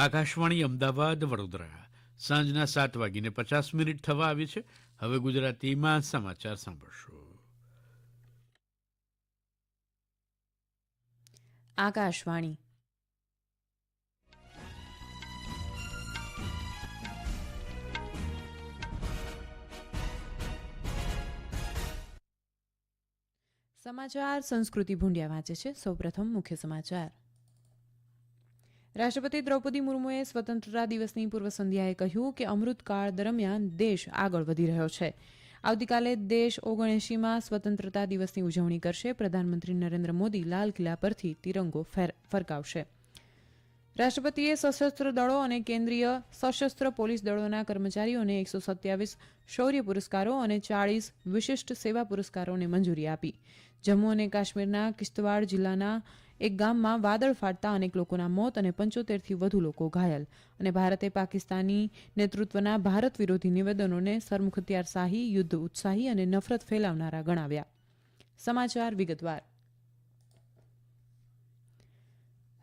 આકાશવાણી અમદાવાદ વડોદરા. સાંજના સાત વાગીને પચાસ મિનિટ થવા આવી છે. હવે ગુજરાતીમાં સમાચાર સાંભળશો. આકાશવાણી. સમાચાર સંસ્કૃતિ ભૂંડિયા વાંચે છે. સૌપ્રથમ મુખ્ય સમાચાર. રાષ્ટ્રપતિ દ્રૌપદી મુર્મુએ સ્વતંત્રતા દિવસની પૂર્વ સંધ્યાએ કહ્યું કે અમૃતકાળ દરમિયાન દેશ આગળ વધી રહ્યો છે. આવતીકાલે દેશ ઓગણએંશીમાં સ્વતંત્રતા દિવસની ઉજવણી કરશે. પ્રધાનમંત્રી નરેન્દ્ર મોદી લાલ કિલ્લા પરથી તિરંગો ફરકાવશે. રાષ્ટ્રપતિએ સશસ્ત્ર દળો અને કેન્દ્રીય સશસ્ત્ર પોલીસ દળોના કર્મચારીઓને એકસો સત્યાવીસ શૌર્ય પુરસ્કારો અને ચાળીસ વિશિષ્ટ સેવા પુરસ્કારોને મંજૂરી આપી. જમ્મુ અને કાશ્મીરના કિશ્તવાડ જિલ્લાના એક ગામમાં વાદળ ફાટતા અનેક લોકોના મોત અને પંચોતેરથી વધુ લોકો ઘાયલ. અને ભારતે પાકિસ્તાની નેતૃત્વના ભારત વિરોધી નિવેદનોને સરમુખત્યારશાહી, યુદ્ધ ઉત્સાહી અને નફરત ફેલાવનારા ગણાવ્યા. સમાચાર વિગતવાર.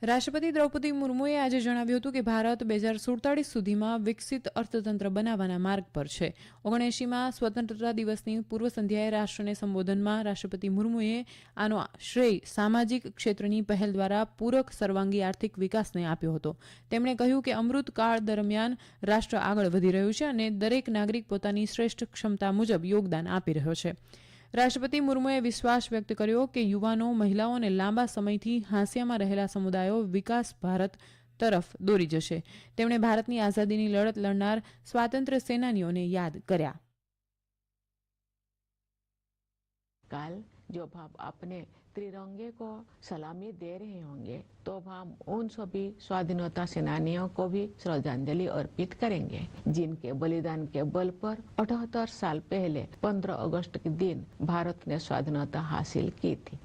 રાષ્ટ્રપતિ દ્રૌપદી મુર્મુએ આજે જણાવ્યું હતું કે ભારત બે હજાર સુડતાળીસ સુધીમાં વિકસિત અર્થતંત્ર બનાવવાના માર્ગ પર છે. ઓગણએંશીમાં સ્વતંત્રતા દિવસની પૂર્વ સંધ્યાએ રાષ્ટ્રને સંબોધનમાં રાષ્ટ્રપતિ મુર્મુએ આનો શ્રેય સામાજિક ક્ષેત્રની પહેલ દ્વારા પૂરક સર્વાંગી આર્થિક વિકાસને આપ્યો હતો. તેમણે કહ્યું કે અમૃતકાળ દરમિયાન રાષ્ટ્ર આગળ વધી રહ્યું છે અને દરેક નાગરિક પોતાની શ્રેષ્ઠ ક્ષમતા મુજબ યોગદાન આપી રહ્યો છે. રાષ્ટ્રપતિ મુર્મુએ વિશ્વાસ વ્યક્ત કર્યો કે યુવાનો, મહિલાઓ અને લાંબા સમયથી હાંસિયામાં રહેલા સમુદાયો વિકાસ ભારત તરફ દોરી જશે. તેમણે ભારતની આઝાદીની લડત લડનાર સ્વાતંત્ર્ય સેનાનીઓને યાદ કર્યા. કાલ જો આપને त्रिरंगे को सलामी दे रहे होंगे तो हम उन सभी स्वाधीनता सेनानियों को भी श्रद्धांजलि अर्पित करेंगे, जिनके बलिदान के बल पर 78 साल पहले 15 अगस्त के दिन भारत ने स्वाधीनता हासिल की थी।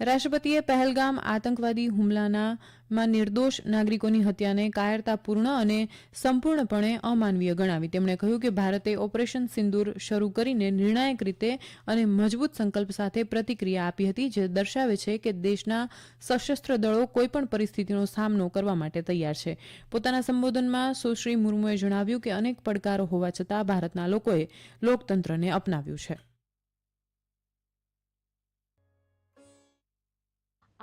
રાષ્ટ્રપતિએ પહેલગામ આતંકવાદી હુમલાનામાં નિર્દોષ નાગરિકોની હત્યાને કાયરતાપૂર્ણ અને સંપૂર્ણપણે અમાનવીય ગણાવી. તેમણે કહ્યું કે ભારતે ઓપરેશન સિંદૂર શરૂ કરીને નિર્ણાયક રીતે અને મજબૂત સંકલ્પ સાથે પ્રતિક્રિયા આપી હતી, જે દર્શાવે છે કે દેશના સશસ્ત્ર દળો કોઈપણ પરિસ્થિતિનો સામનો કરવા માટે તૈયાર છે. પોતાના સંબોધનમાં સુશ્રી મુર્મુએ જણાવ્યું કે અનેક પડકારો હોવા છતાં ભારતના લોકોએ લોકતંત્રને અપનાવ્યું છે.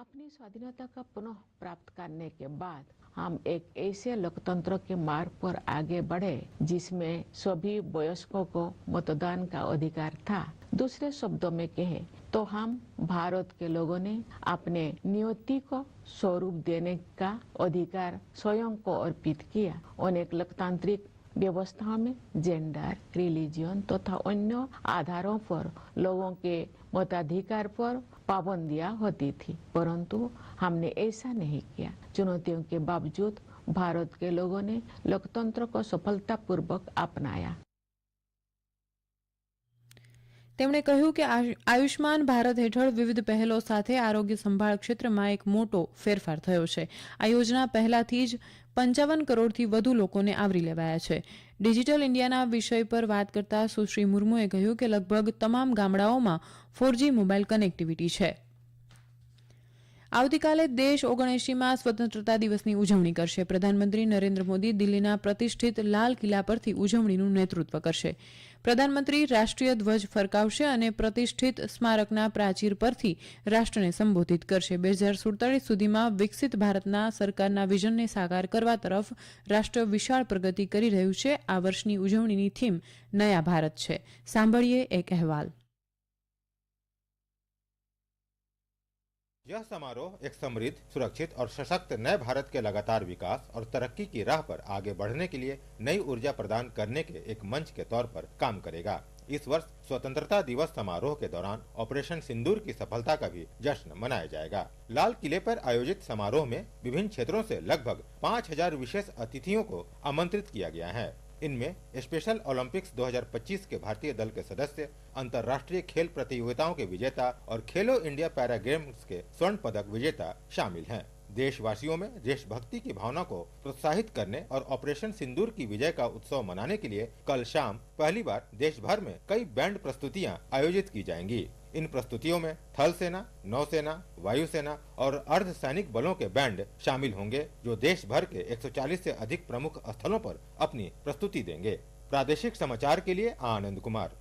अपनी स्वाधीनता का पुनः प्राप्त करने के बाद हम एक ऐसे लोकतंत्र के मार्ग पर आगे बढ़े, जिसमें सभी वयस्कों को मतदान का अधिकार था। दूसरे शब्दों में कहे तो हम भारत के लोगों ने अपने नियति को स्वरूप देने का अधिकार स्वयं को अर्पित किया। अनेक लोकतांत्रिक व्यवस्थाओं में जेंडर, रिलीजन तथा तो अन्य आधारों पर लोगों के मताधिकार पर पाबंदियां होती थी परंतु हमने ऐसा नहीं किया चुनौतियों के बावजूद भारत के लोगों ने लोकतंत्र को सफलतापूर्वक अपनाया તેમણે કહ્યું કે આયુ- આયુષ્માન ભારત હેઠળ વિવિધ પહેલો સાથે આરોગ્ય સંભાળ ક્ષેત્રમાં એક મોટો ફેરફાર થયો છે આ યોજના પહેલાથી જ પંચાવન કરોડથી વધુ લોકોને આવરી લેવાયા છે ડિજિટલ ઇન્ડિયાના વિષય પર વાત કરતા સુશ્રી મુર્મુએ કહ્યું કે લગભગ તમામ ગામડાઓમાં ફોરજી મોબાઈલ કનેક્ટિવિટી છે. આવતીકાલે દેશ ઓગણએંશીમાં સ્વતંત્રતા દિવસની ઉજવણી કરશે. પ્રધાનમંત્રી નરેન્દ્ર મોદી દિલ્હીના પ્રતિષ્ઠિત લાલ કિલ્લા પરથી ઉજવણીનું નેતૃત્વ કરશે. પ્રધાનમંત્રી રાષ્ટ્રીય ધ્વજ ફરકાવશે અને પ્રતિષ્ઠિત સ્મારકના પ્રાચીર પરથી રાષ્ટ્રને સંબોધિત કરશે. બે હજાર સુડતાલીસ સુધીમાં વિકસિત ભારતના સરકારના વિઝનને સાકાર કરવા તરફ રાષ્ટ્ર વિશાળ પ્રગતિ કરી રહ્યું છે. આ વર્ષની ઉજવણીની થીમ નયા ભારત છે. સાંભળીએ એક અહેવાલ. यह समारोह एक समृद्ध, सुरक्षित और सशक्त नए भारत के लगातार विकास और तरक्की की राह पर आगे बढ़ने के लिए नई ऊर्जा प्रदान करने के एक मंच के तौर पर काम करेगा। इस वर्ष स्वतंत्रता दिवस समारोह के दौरान ऑपरेशन सिंदूर की सफलता का भी जश्न मनाया जाएगा। लाल किले पर आयोजित समारोह में विभिन्न क्षेत्रों से लगभग 5000 विशेष अतिथियों को आमंत्रित किया गया है। इनमें स्पेशल ओलंपिक्स 2025 के भारतीय दल के सदस्य, अंतर्राष्ट्रीय खेल प्रतियोगिताओं के विजेता और खेलो इंडिया पैरा गेम्स के स्वर्ण पदक विजेता शामिल हैं। देशवासियों में देशभक्ति की भावना को प्रोत्साहित करने और ऑपरेशन सिंदूर की विजय का उत्सव मनाने के लिए कल शाम पहली बार देश भर में कई बैंड प्रस्तुतियाँ आयोजित की जाएँगी। इन प्रस्तुतियों में थल सेना नौसेना वायुसेना और अर्ध सैनिक बलों के बैंड शामिल होंगे, जो देश भर के 140 से अधिक प्रमुख स्थलों पर अपनी प्रस्तुति देंगे। प्रादेशिक समाचार के लिए आनंद कुमार।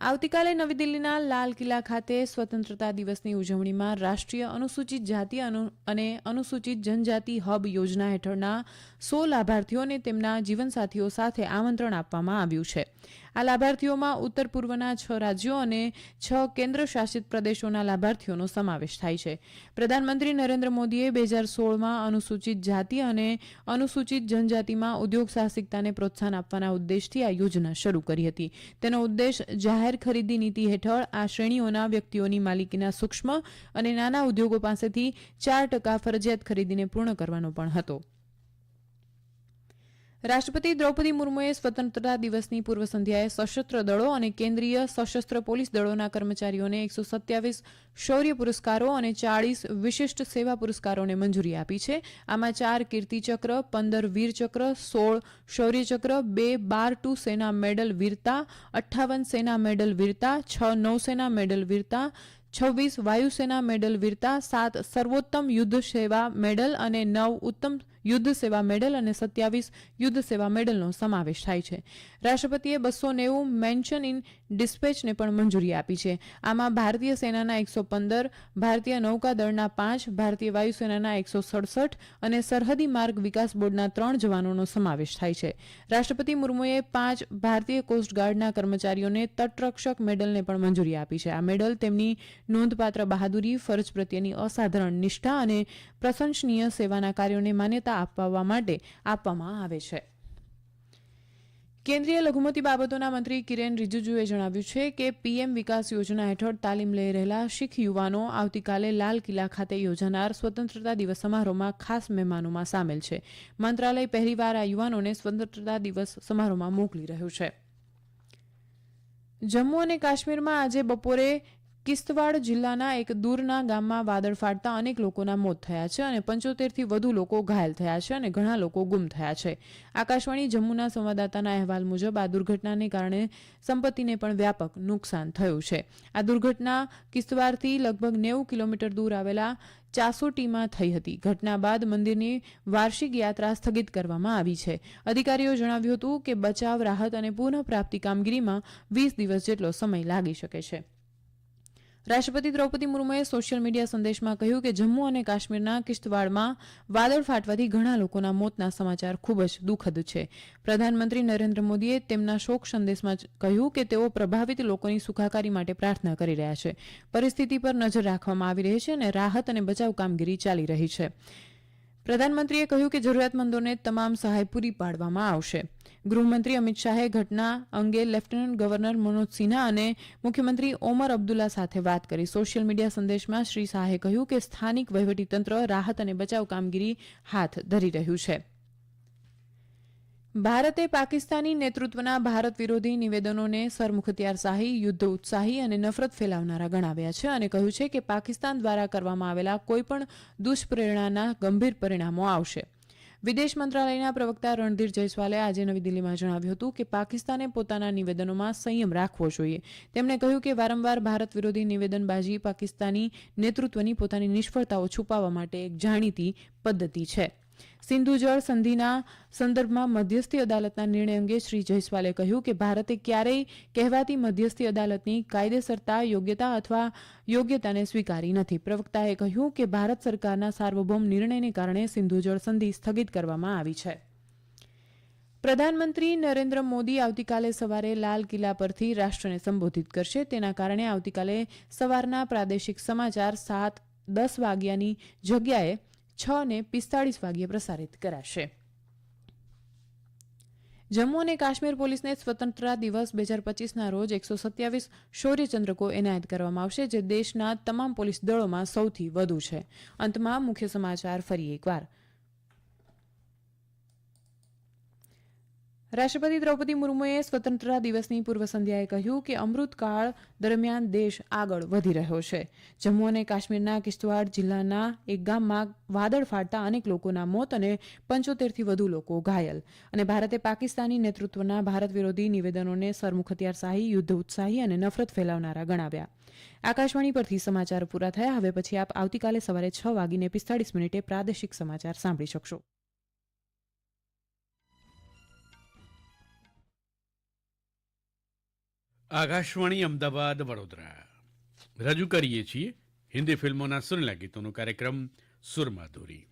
આવતીકાલે નવી દિલ્હીના લાલ કિલ્લા ખાતે સ્વતંત્રતા દિવસની ઉજવણીમાં રાષ્ટ્રીય અનુસૂચિત જાતિ અનુ- અને અનુસૂચિત જનજાતિ હબ યોજના હેઠળના સો લાભાર્થીઓને તેમના જીવનસાથીઓ સાથે આમંત્રણ આપવામાં આવ્યું છે. આ લાભાર્થીઓમાં ઉત્તર પૂર્વના છ રાજ્યો અને છ કેન્દ્ર શાસિત પ્રદેશોના લાભાર્થીઓનો સમાવેશ થાય છે. પ્રધાનમંત્રી નરેન્દ્ર મોદીએ બે હજાર સોળમાં અનુસૂચિત જાતિ અને અનુસૂચિત જનજાતિમાં ઉદ્યોગ સાહસિકતાને પ્રોત્સાહન આપવાના ઉદ્દેશથી આ યોજના શરૂ કરી હતી. તેનો ઉદ્દેશ જાહેર ખરીદી નીતિ હેઠળ આ શ્રેણીઓના વ્યક્તિઓની માલિકીના સૂક્ષ્મ અને નાના ઉદ્યોગો પાસેથી ચાર ટકા ફરજિયાત ખરીદીને પૂર્ણ કરવાનો પણ હતો. રાષ્ટ્રપતિ દ્રૌપદી મુર્મુએ સ્વતંત્રતા દિવસની પૂર્વ સંધ્યાએ સશસ્ત્ર દળો અને કેન્દ્રીય સશસ્ત્ર પોલીસ દળોના કર્મચારીઓને એકસો સત્યાવીસ શૌર્ય પુરસ્કારો અને ચાળીસ વિશિષ્ટ સેવા પુરસ્કારોને મંજૂરી આપી છે. આમાં ચાર કીર્તિચક્ર, પંદર વીરચક્ર, સોળ શૌર્યચક્ર, બે બાર ટુ સેના મેડલ વીરતા, અઠ્ઠાવન સેના મેડલ વીરતા, છ નૌસેના મેડલ વીરતા, છવ્વીસ વાયુસેના મેડલ વીરતા, સાત સર્વોત્તમ યુદ્ધ સેવા મેડલ અને નવ ઉત્તમ યુદ્ધ સેવા મેડલ અને સત્યાવીસ યુદ્ધ સેવા મેડલનો સમાવેશ થાય છે. રાષ્ટ્રપતિએ બસો નેવું મેન્શન ઇન ડિસ્પેચને પણ મંજૂરી આપી છે. આમાં ભારતીય સેનાના એકસો પંદર, ભારતીય નૌકાદળના પાંચ, ભારતીય વાયુસેનાના એકસો સડસઠ અને સરહદી માર્ગ વિકાસ બોર્ડના ત્રણ જવાનોનો સમાવેશ થાય છે. રાષ્ટ્રપતિ મુર્મુએ પાંચ ભારતીય કોસ્ટગાર્ડના કર્મચારીઓને તટરક્ષક મેડલને પણ મંજૂરી આપી છે. આ મેડલ તેમની નોંધપાત્ર બહાદુરી, ફરજ પ્રત્યેની અસાધારણ નિષ્ઠા અને પ્રશંસનીય સેવાના કાર્યોને માન્યતા આપવા માટે આપવામાં આવે છે. કેન્દ્રીય લઘુમતી બાબતોના મંત્રી કિરેન રિજિજુએ જણાવ્યું છે કે પીએમ વિકાસ યોજના હેઠળ તાલીમ લઈ રહેલા શીખ યુવાનો આવતીકાલે લાલ કિલ્લા ખાતે યોજાનાર સ્વતંત્રતા દિવસ સમારોહમાં ખાસ મહેમાનોમાં સામેલ છે. મંત્રાલય પહેલીવાર આ યુવાનોને સ્વતંત્રતા દિવસ સમારોહમાં મોકલી રહ્યું છે. જમ્મુ અને કાશ્મીરમાં આજે બપોરે કિસ્તવાડ જિલ્લાના એક દૂરના ગામમાં વાદળ ફાટતા અનેક લોકોના મોત થયા છે અને પંચોતેરથી વધુ લોકો ઘાયલ થયા છે અને ઘણા લોકો ગુમ થયા છે. આકાશવાણી જમ્મુના સંવાદદાતાના અહેવાલ મુજબ આ દુર્ઘટનાને કારણે સંપત્તિને પણ વ્યાપક નુકસાન થયું છે. આ દુર્ઘટના કિસ્તવાડથી લગભગ નેવું કિલોમીટર દૂર આવેલા ચાસોટીમાં થઈ હતી. ઘટના બાદ મંદિરની વાર્ષિક યાત્રા સ્થગિત કરવામાં આવી છે. અધિકારીઓ જણાવ્યું હતું કે બચાવ, રાહત અને પુનઃપ્રાપ્તિ કામગીરીમાં વીસ દિવસ જેટલો સમય લાગી શકે છે. રાષ્ટ્રપતિ દ્રૌપદી મુર્મુએ સોશિયલ મીડિયા સંદેશમાં કહ્યું કે જમ્મુ અને કાશ્મીરના કિશ્તવાડમાં વાદળ ફાટવાથી ઘણા લોકોના મોતના સમાચાર ખૂબ જ દુઃખદ છે. પ્રધાનમંત્રી નરેન્દ્ર મોદીએ તેમના શોક સંદેશમાં કહ્યું કે તેઓ પ્રભાવિત લોકોની સુખાકારી માટે પ્રાર્થના કરી રહ્યા છે. પરિસ્થિતિ પર નજર રાખવામાં આવી રહી છે અને રાહત અને બચાવ કામગીરી ચાલી રહી છે. પ્રધાનમંત્રીએ કહ્યું કે જરૂરિયાતમંદોને તમામ સહાય પૂરી પાડવામાં આવશે. ગૃહમંત્રી અમિત શાહે ઘટના અંગે લેફ્ટનન્ટ ગવર્નર મનોજ સિન્હા અને મુખ્યમંત્રી ઓમર અબ્દુલ્લા સાથે વાત કરી. સોશિયલ મીડિયા સંદેશમાં શ્રી શાહે કહ્યું કે સ્થાનિક વહીવટીતંત્ર રાહત અને બચાવ કામગીરી હાથ ધરી રહ્યું છે. ભારતે પાકિસ્તાની નેતૃત્વના ભારત વિરોધી નિવેદનોને સરમુખત્યારશાહી, યુદ્ધ ઉત્સાહી અને નફરત ફેલાવનારા ગણાવ્યા છે અને કહ્યું છે કે પાકિસ્તાન દ્વારા કરવામાં આવેલા કોઈપણ દુષ્પ્રેરણાના ગંભીર પરિણામો આવશે. વિદેશ મંત્રાલયના પ્રવક્તા રણધીર જયસ્વાલે આજે નવી દિલ્હીમાં જણાવ્યું હતું કે પાકિસ્તાને પોતાના નિવેદનોમાં સંયમ રાખવો જોઈએ. તેમણે કહ્યું કે વારંવાર ભારત વિરોધી નિવેદનબાજી પાકિસ્તાની નેતૃત્વની પોતાની નિષ્ફળતાઓ છુપાવવા માટે એક જાણીતી પદ્ધતિ છે. સિંધુ જળ સંધિના સંદર્ભમાં મધ્યસ્થી અદાલતના નિર્ણય અંગે શ્રી જયસ્વાલે કહ્યું કે ભારતે ક્યારેય કહેવાતી મધ્યસ્થી અદાલતની કાયદેસરતા, યોગ્યતા અથવા યોગ્યતાને સ્વીકારી નથી. પ્રવક્તાએ કહ્યું કે ભારત સરકારના સાર્વભૌમ નિર્ણયને કારણે સિંધુ જળ સંધિ સ્થગિત કરવામાં આવી છે. પ્રધાનમંત્રી નરેન્દ્ર મોદી આવતીકાલે સવારે લાલ કિલ્લા પરથી રાષ્ટ્રને સંબોધિત કરશે. તેના કારણે આવતીકાલે સવારના પ્રાદેશિક સમાચાર સાત દસ વાગ્યાની જગ્યાએ છ ને પિસ્તાળીસ વાગ્યે પ્રસારિત કરાશે. જમ્મુ અને કાશ્મીર પોલીસને સ્વતંત્રતા દિવસ બે હજાર પચીસના રોજ એકસો સત્યાવીસ શૌર્યચંદ્રકો એનાયત કરવામાં આવશે, જે દેશના તમામ પોલીસ દળોમાં સૌથી વધુ છે. અંતમાં મુખ્ય સમાચાર ફરી એકવાર. રાષ્ટ્રપતિ દ્રૌપદી મુર્મુએ સ્વતંત્રતા દિવસની પૂર્વ સંધ્યાએ કહ્યું કે અમૃતકાળ દરમિયાન દેશ આગળ વધી રહ્યો છે. જમ્મુ અને કાશ્મીરના કિશ્તવાડ જિલ્લાના એક ગામમાં વાદળ ફાટતા અનેક લોકોના મોત અને પંચોતેરથી વધુ લોકો ઘાયલ. અને ભારતે પાકિસ્તાની નેતૃત્વના ભારત વિરોધી નિવેદનોને સરમુખ હથિયારશાહી યુદ્ધ ઉત્સાહી અને નફરત ફેલાવનારા ગણાવ્યા. આકાશવાણી પરથી સમાચાર પૂરા થયા. હવે પછી આપ આવતીકાલે સવારે છ વાગીને પિસ્તાળીસ મિનિટે પ્રાદેશિક સમાચાર સાંભળી શકશો. આકાશવાણી અમદાવાદ વડોદરા. રજૂ કરીએ છીએ હિન્દી ફિલ્મોના સુરેલા ગીતોનો કાર્યક્રમ સુરમાધુરી.